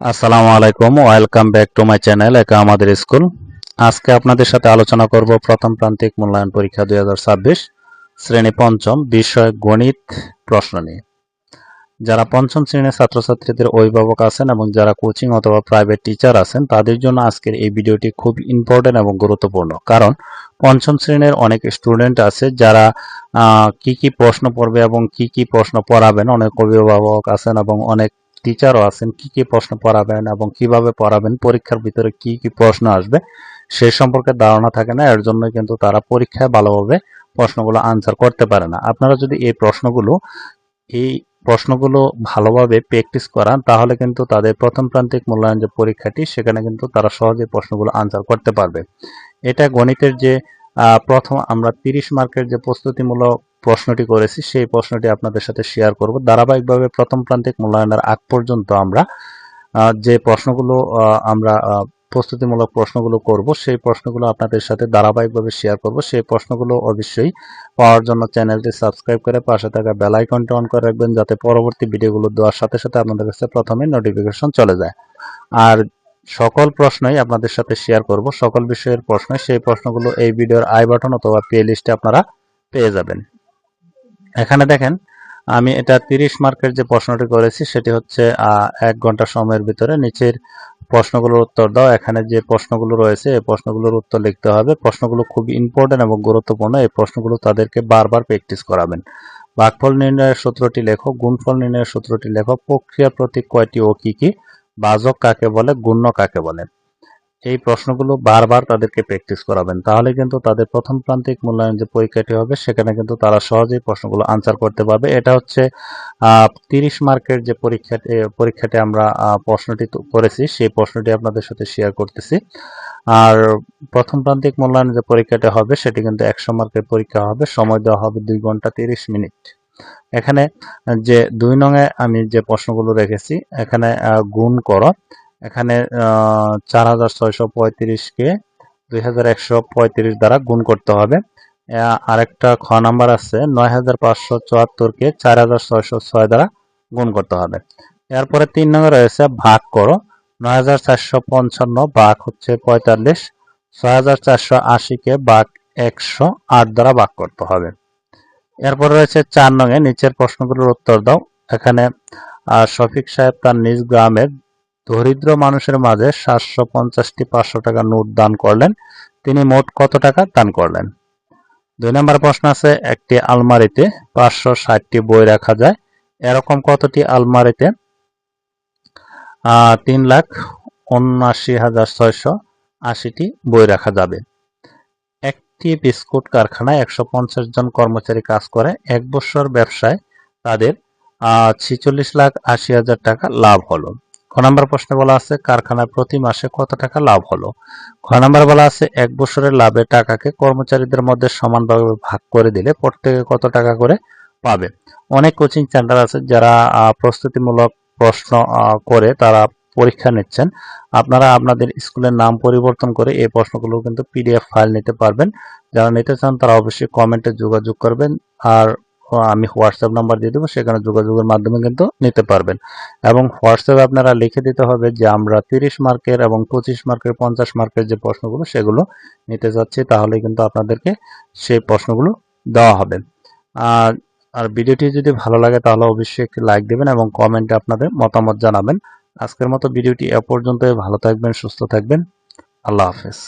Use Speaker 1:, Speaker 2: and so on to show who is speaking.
Speaker 1: আসসালামু আলাইকুম, welcome back to my channel একা আমাদের স্কুল। আজকে আপনাদের সাথে আলোচনা করব প্রথম প্রান্তিক মূল্যায়ন পরীক্ষা দু হাজার ছাব্বিশ, শ্রেণি পঞ্চম, বিষয়, গণিত, প্রশ্ন নিয়ে। যারা পঞ্চম শ্রেণির ছাত্রছাত্রীদের অভিভাবক আছেন এবং যারা কোচিং অথবা প্রাইভেট টিচার আছেন, তাদের জন্য আজকের এই ভিডিওটি খুব ইম্পর্টেন্ট এবং গুরুত্বপূর্ণ। কারণ পঞ্চম শ্রেণির অনেক স্টুডেন্ট আছে যারা কি কি প্রশ্ন পড়বে এবং কি কি প্রশ্ন পড়াবেন, অনেক অভিভাবক আছেন এবং অনেক টিচারও আছেন, কি কি প্রশ্ন পড়াবেন এবং কীভাবে পড়াবেন, পরীক্ষার ভিতরে কি কি প্রশ্ন আসবে, সে সম্পর্কে ধারণা থাকে না, এর জন্য কিন্তু তারা পরীক্ষায় ভালোভাবে প্রশ্নগুলো আনসার করতে পারে না। আপনারা যদি এই প্রশ্নগুলো এই প্রশ্নগুলো ভালোভাবে প্র্যাকটিস করান, তাহলে কিন্তু তাদের প্রথম প্রান্তিক মূল্যায়ন যে পরীক্ষাটি, সেখানে কিন্তু তারা সহজে প্রশ্নগুলো আনসার করতে পারবে। এটা গণিতের যে প্রথম আমরা তিরিশ মার্কের যে প্রস্তুতিমূলক প্রশ্নটি করেছি, সেই প্রশ্নটি আপনাদের সাথে শেয়ার করব। ধারাবাহিকভাবে প্রথম প্রান্তিক মূল্যায়নের আগ পর্যন্ত আমরা যে প্রশ্নগুলো আমরা প্রস্তুতিমূলক প্রশ্নগুলো করব, সেই প্রশ্নগুলো আপনাদের সাথে ধারাবাহিকভাবে শেয়ার করব। সেই প্রশ্নগুলো অবশ্যই পাওয়ার জন্য চ্যানেলটি সাবস্ক্রাইব করে পাশে থাকা বেল আইকনটি অন করে রাখবেন, যাতে পরবর্তী ভিডিওগুলো দেওয়ার সাথে সাথে আপনাদের কাছে প্রথমে নোটিফিকেশন চলে যায়। আর সকল প্রশ্নই আপনাদের সাথে শেয়ার করব, সকল বিষয়ের প্রশ্ন সেই প্রশ্নগুলো এই ভিডিওর আই বাটন অথবা প্লে লিস্টে আপনারা পেয়ে যাবেন। এখানে দেখেন, আমি এটা তিরিশ মার্কের যে প্রশ্নটি করেছি, সেটি হচ্ছে এক ঘণ্টা সময়ের ভিতরে নিচের প্রশ্নগুলোর উত্তর দাও। এখানে যে প্রশ্নগুলো রয়েছে, এই প্রশ্নগুলোর উত্তর লিখতে হবে। প্রশ্নগুলো খুব ইম্পর্টেন্ট এবং গুরুত্বপূর্ণ। এই প্রশ্নগুলো তাদেরকে বারবার প্র্যাকটিস করাবেন। ভাগফল নির্ণয়ের সূত্রটি লেখো, গুণফল নির্ণয়ের সূত্রটি লেখো। প্রক্রিয়া প্রতীক কয়টি ও কি কি? বাজক কাকে বলে? গুণ্য কাকে বলে? এই প্রশ্নগুলো বারবার তাদেরকে প্র্যাকটিস করাবেন। তাহলে কিন্তু তাদের প্রথম প্রান্তিক মূল্যায়ন যে পরীক্ষাটি হবে, সেখানে কিন্তু তারা সহজেই প্রশ্নগুলো আনসার করতে পারবে। এটা হচ্ছে তিরিশ মার্কের যে পরীক্ষা পরীক্ষাটি আমরা প্রশ্নটি করেছি, সেই প্রশ্নটি আপনাদের সাথে শেয়ার করতেছি। আর প্রথম প্রান্তিক মূল্যায়ন যে পরীক্ষাটি হবে, সেটি কিন্তু একশো মার্কের পরীক্ষা হবে। সময় দেওয়া হবে দুই ঘণ্টা তিরিশ মিনিট। এখানে যে দুই নঙে আমি যে প্রশ্নগুলো রেখেছি, এখানে গুণ করো। এখানে চার হাজার ছয়শো পঁয়ত্রিশকে দুই হাজার একশো পঁয়ত্রিশ দ্বারা গুণ করতে হবে। আরেকটা খ নাম্বার আছে, নয় হাজার পাঁচশো চুয়াত্তরকে চার হাজার ছয়শো ছয় দ্বারা গুণ করতে হবে। এরপরে তিন নম্বর রয়েছে, ভাগ করো। নয় হাজার চারশো পঞ্চান্ন ভাগ হচ্ছে পঁয়তাল্লিশ, ছয় হাজার চারশো আশিকে ভাগ একশো আট দ্বারা ভাগ করতে হবে। এরপর রয়েছে চার নঙে নিচের প্রশ্নগুলোর উত্তর দাও। এখানে শফিক সাহেব তার নিজ গ্রামের দরিদ্র মানুষের মাঝে সাতশো পঞ্চাশটি পাঁচশো টাকা নোট দান করলেন। তিনি মোট কত টাকা দান করলেন? দুই নম্বর প্রশ্ন আছে, একটি আলমারিতে পাঁচশো ষাটটি বই রাখা যায়, এরকম কতটি আলমারিতে? তিন লাখ উনআশি হাজার ছয়শো আশিটি বই রাখা যাবে। একটি বিস্কুট কারখানায় একশো পঞ্চাশ জন কর্মচারী কাজ করে, এক বছর ব্যবসায় তাদের ছিচল্লিশ লাখ আশি হাজার টাকা লাভ হলো। খ নম্বর প্রশ্নে বলা আছে কারখানায় প্রতি মাসে কত টাকা লাভ হলো? খ নম্বর বলা আছে, এক বছরের লাভের টাকাকে কর্মচারীদের মধ্যে সমানভাবে ভাগ করে দিলে প্রত্যেকে কত টাকা করে পাবে? অনেক কোচিং সেন্টার আছে যারা প্রস্তুতিমূলক প্রশ্ন করে তারা পরীক্ষা নিচ্ছেন। আপনারা আপনাদের স্কুলের নাম পরিবর্তন করে এই প্রশ্নগুলো কিন্তু পিডিএফ ফাইল নিতে পারবেন। যারা নিতে চান তারা অবশ্যই কমেন্টে যোগাযোগ করবেন। আর আমি হোয়াটসঅ্যাপ নাম্বার দিয়ে দেবো, সেখানে যোগাযোগের মাধ্যমে কিন্তু নিতে পারবেন। এবং হোয়াটসঅ্যাপে আপনারা লিখে দিতে হবে যে, আমরা তিরিশ মার্কের এবং পঁচিশ মার্কের, পঞ্চাশ মার্কের যে প্রশ্নগুলো, সেগুলো নিতে যাচ্ছি। তাহলে কিন্তু আপনাদেরকে সেই প্রশ্নগুলো দেওয়া হবে। আর আর ভিডিওটি যদি ভালো লাগে, তাহলে অবশ্যই একটি লাইক দেবেন এবং কমেন্টে আপনাদের মতামত জানাবেন। আজকের মতো ভিডিওটি এ পর্যন্তই। ভালো থাকবেন, সুস্থ থাকবেন। আল্লাহ হাফেজ।